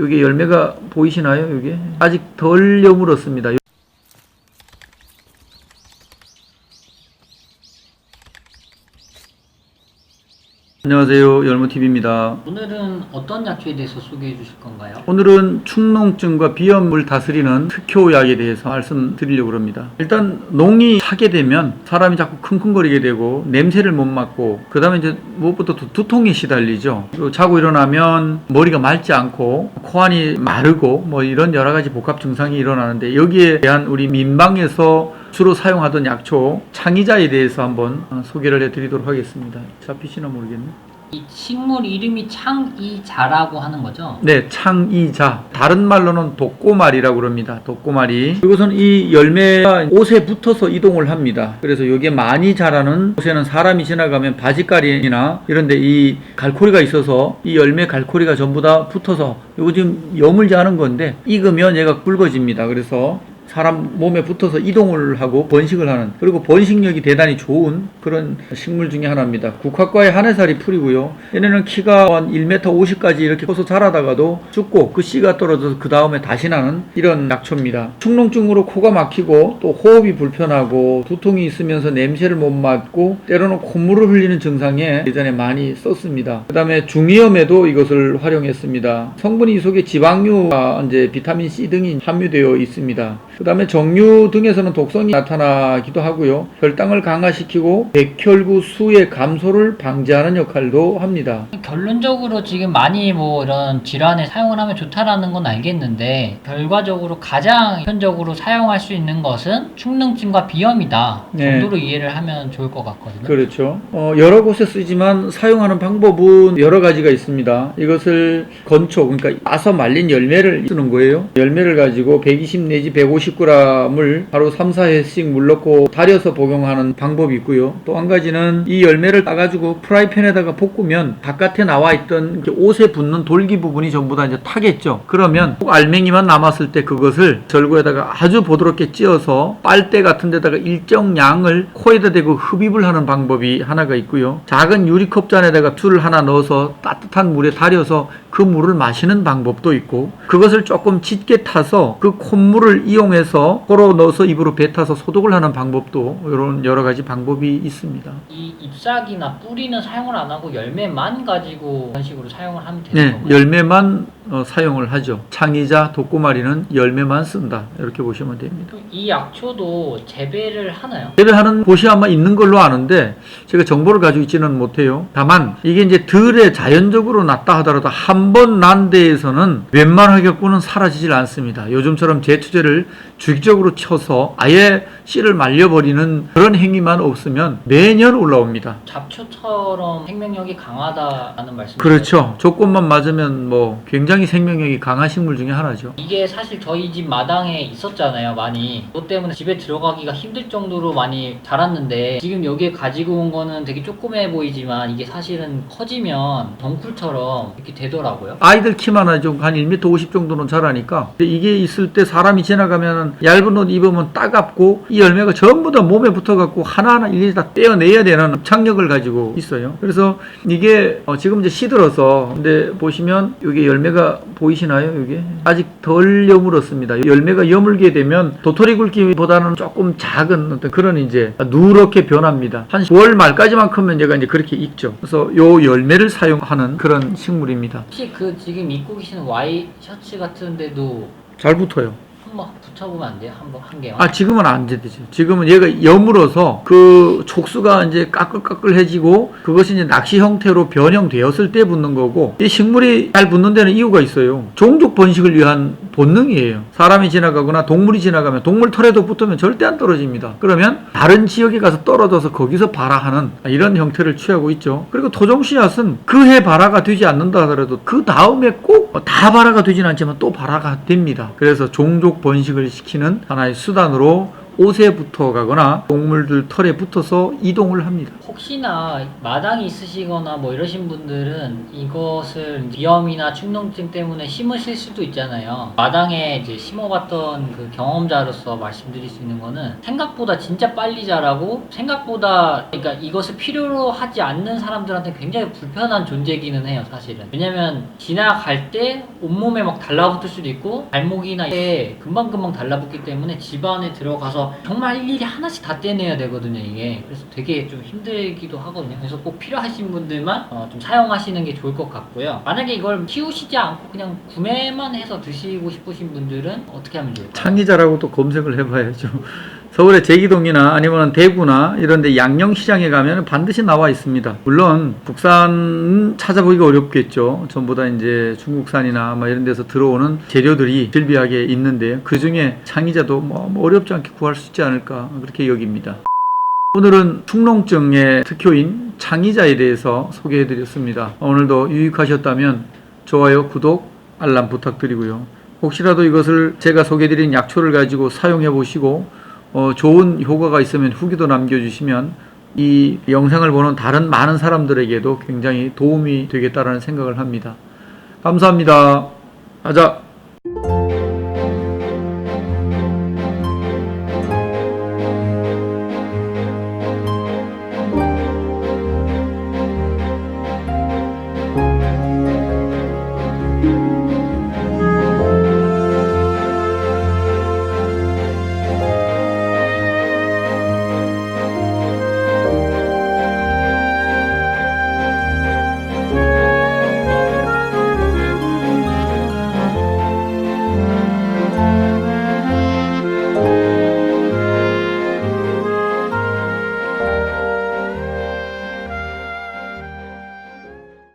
여기 열매가 보이시나요? 여기 아직 덜 여물었습니다. 안녕하세요. 열무TV입니다. 오늘은 어떤 약초에 대해서 소개해 주실 건가요? 오늘은 축농증과 비염을 다스리는 특효약에 대해서 말씀드리려고 합니다. 일단 농이 차게 되면 사람이 자꾸 킁킁거리게 되고 냄새를 못 맡고 그 다음에 이제 무엇보다 두- 두통에 시달리죠. 그리고 자고 일어나면 머리가 맑지 않고 코안이 마르고 뭐 이런 여러 가지 복합 증상이 일어나는데 여기에 대한 우리 민방에서 주로 사용하던 약초 창의자에 대해서 한번 어, 소개를 해드리도록 하겠습니다. 잡히시나 모르겠네. 이 식물 이름이 창이자라고 하는 거죠? 네, 창이자. 다른 말로는 독고말이라고 그럽니다. 독고말이. 그리고선 이 열매가 옷에 붙어서 이동을 합니다. 그래서 여기에 많이 자라는 옷에는 사람이 지나가면 바지가리나 이런데 이 갈코리가 있어서 이 열매 갈코리가 전부 다 붙어서 이거 지금 여물지 않은 건데 익으면 얘가 굵어집니다. 그래서 사람 몸에 붙어서 이동을 하고 번식을 하는 그리고 번식력이 대단히 좋은 그런 식물 중에 하나입니다. 국화과의 한해살이 풀이고요. 얘네는 키가 한 1m 50까지 이렇게 커서 자라다가도 죽고 그 씨가 떨어져서 그 다음에 다시 나는 이런 약초입니다. 축농증으로 코가 막히고 또 호흡이 불편하고 두통이 있으면서 냄새를 못 맡고 때로는 콧물을 흘리는 증상에 예전에 많이 썼습니다. 그 다음에 중이염에도 이것을 활용했습니다. 성분이 이 속에 지방류와 이제 비타민 C 등이 함유되어 있습니다. 그 다음에 정류 등에서는 독성이 나타나기도 하고요. 혈당을 강화시키고 백혈구 수의 감소를 방지하는 역할도 합니다. 결론적으로 지금 많이 뭐 이런 질환에 사용을 하면 좋다라는 건 알겠는데 결과적으로 가장 현적으로 사용할 수 있는 것은 축능증과 비염이다 네. 정도로 이해를 하면 좋을 것 같거든요. 그렇죠. 어, 여러 곳에 쓰지만 사용하는 방법은 여러 가지가 있습니다. 이것을 건초, 그러니까 아서 말린 열매를 쓰는 거예요. 열매를 가지고 120 내지 150g을 하루 3, 4회씩 물 넣고 달여서 복용하는 방법이 있고요. 또 한 가지는 이 열매를 따가지고 프라이팬에다가 볶으면 바깥에 나와 있던 옷에 붙는 돌기 부분이 전부 다 이제 타겠죠. 그러면 꼭 알맹이만 남았을 때 그것을 절구에다가 아주 부드럽게 찧어서 빨대 같은 데다가 일정 양을 코에다 대고 흡입을 하는 방법이 하나가 있고요. 작은 유리컵 잔에다가 술을 하나 넣어서 따뜻한 물에 달여서 그 물을 마시는 방법도 있고 그것을 조금 짙게 타서 그 콧물을 이용해서 코로 넣어서 입으로 뱉어서 소독을 하는 방법도 이런 여러 가지 방법이 있습니다. 이 잎사귀나 뿌리는 사용을 안 하고 열매만 가지고 그런 식으로 사용을 하면 되는 네, 거고요. 열매만 어, 사용을 하죠. 창이자 독고마리는 열매만 쓴다. 이렇게 보시면 됩니다. 이 약초도 재배를 하나요? 재배하는 곳이 아마 있는 걸로 아는데 제가 정보를 가지고 있지는 못해요. 다만 이게 이제 들에 자연적으로 났다 하더라도 한 번 난 데에서는 웬만하게는 사라지질 않습니다. 요즘처럼 제투제를 주기적으로 쳐서 아예 씨를 말려버리는 그런 행위만 없으면 매년 올라옵니다. 잡초처럼 생명력이 강하다는 말씀. 그렇죠. 조건만 맞으면 뭐 굉장히 생명력이 강한 식물 중에 하나죠. 이게 사실 저희 집 마당에 있었잖아요, 많이. 그것 때문에 집에 들어가기가 힘들 정도로 많이 자랐는데, 지금 여기에 가지고 온 거는 되게 조그매 보이지만, 이게 사실은 커지면 덩쿨처럼 이렇게 되더라고요. 아이들 키만 하죠. 한 1m 50 정도는 자라니까. 이게 있을 때 사람이 지나가면 얇은 옷 입으면 따갑고 이 열매가 전부 다 몸에 붙어갖고 하나하나 일일이 다 떼어내야 되는 착력을 가지고 있어요. 그래서 이게 어, 지금 이제 시들어서 근데 보시면 여기 열매가 보이시나요? 여기 아직 덜 여물었습니다. 열매가 여물게 되면 도토리 굵기보다는 조금 작은 어떤 그런 이제 누렇게 변합니다. 한 9월 말까지만 크면 얘가 이제 그렇게 익죠. 그래서 요 열매를 사용하는 그런 식물입니다. 혹시 그 지금 입고 계시는 와이 셔츠 같은데도 잘 붙어요. 한번 붙여보면 안 돼요? 한번 한 개만? 아 지금은 안 되죠. 지금은 얘가 여물어서 그 촉수가 이제 까끌까끌해지고 그것이 이제 낚시 형태로 변형되었을 때 붙는 거고 이 식물이 잘 붙는 데는 이유가 있어요. 종족 번식을 위한 본능이에요. 사람이 지나가거나 동물이 지나가면 동물 털에도 붙으면 절대 안 떨어집니다. 그러면 다른 지역에 가서 떨어져서 거기서 발화하는 이런 형태를 취하고 있죠. 그리고 토종 씨앗은 그해 발화가 되지 않는다 하더라도 그 다음에 꼭 다 발화가 되지는 않지만 또 발화가 됩니다. 그래서 종족 번식을 시키는 하나의 수단으로 옷에 붙어 가거나 동물들 털에 붙어서 이동을 합니다. 혹시나 마당이 있으시거나 뭐 이러신 분들은 이것을 비염이나 축농증 때문에 심으실 수도 있잖아요. 마당에 이제 심어봤던 그 경험자로서 말씀드릴 수 있는 거는 생각보다 진짜 빨리 자라고 생각보다 그러니까 이것을 필요로 하지 않는 사람들한테 굉장히 불편한 존재기는 해요, 사실은. 왜냐면 지나갈 때 온몸에 막 달라붙을 수도 있고 발목이나 이게 금방금방 달라붙기 때문에 집안에 들어가서 정말 일일이 하나씩 다 떼내야 되거든요, 이게. 그래서 되게 좀 힘들 기도 하거든요. 그래서 꼭 필요하신 분들만 어, 좀 사용하시는 게 좋을 것 같고요. 만약에 이걸 키우시지 않고 그냥 구매만 해서 드시고 싶으신 분들은 어떻게 하면 좋을까요? 창의자라고 또 검색을 해봐야죠. 서울의 제기동이나 아니면 대구나 이런데 양령시장에 가면 반드시 나와 있습니다. 물론 국산 찾아보기가 어렵겠죠. 전부 다 이제 중국산이나 뭐 이런 데서 들어오는 재료들이 질비하게 있는데요. 그 중에 창의자도 뭐 어렵지 않게 구할 수 있지 않을까 그렇게 여깁니다. 오늘은 축농증의 특효인 창의자에 대해서 소개해드렸습니다. 오늘도 유익하셨다면 좋아요, 구독, 알람 부탁드리고요. 혹시라도 이것을 제가 소개해드린 약초를 가지고 사용해 보시고 어, 좋은 효과가 있으면 후기도 남겨주시면 이 영상을 보는 다른 많은 사람들에게도 굉장히 도움이 되겠다라는 생각을 합니다. 감사합니다. 가자.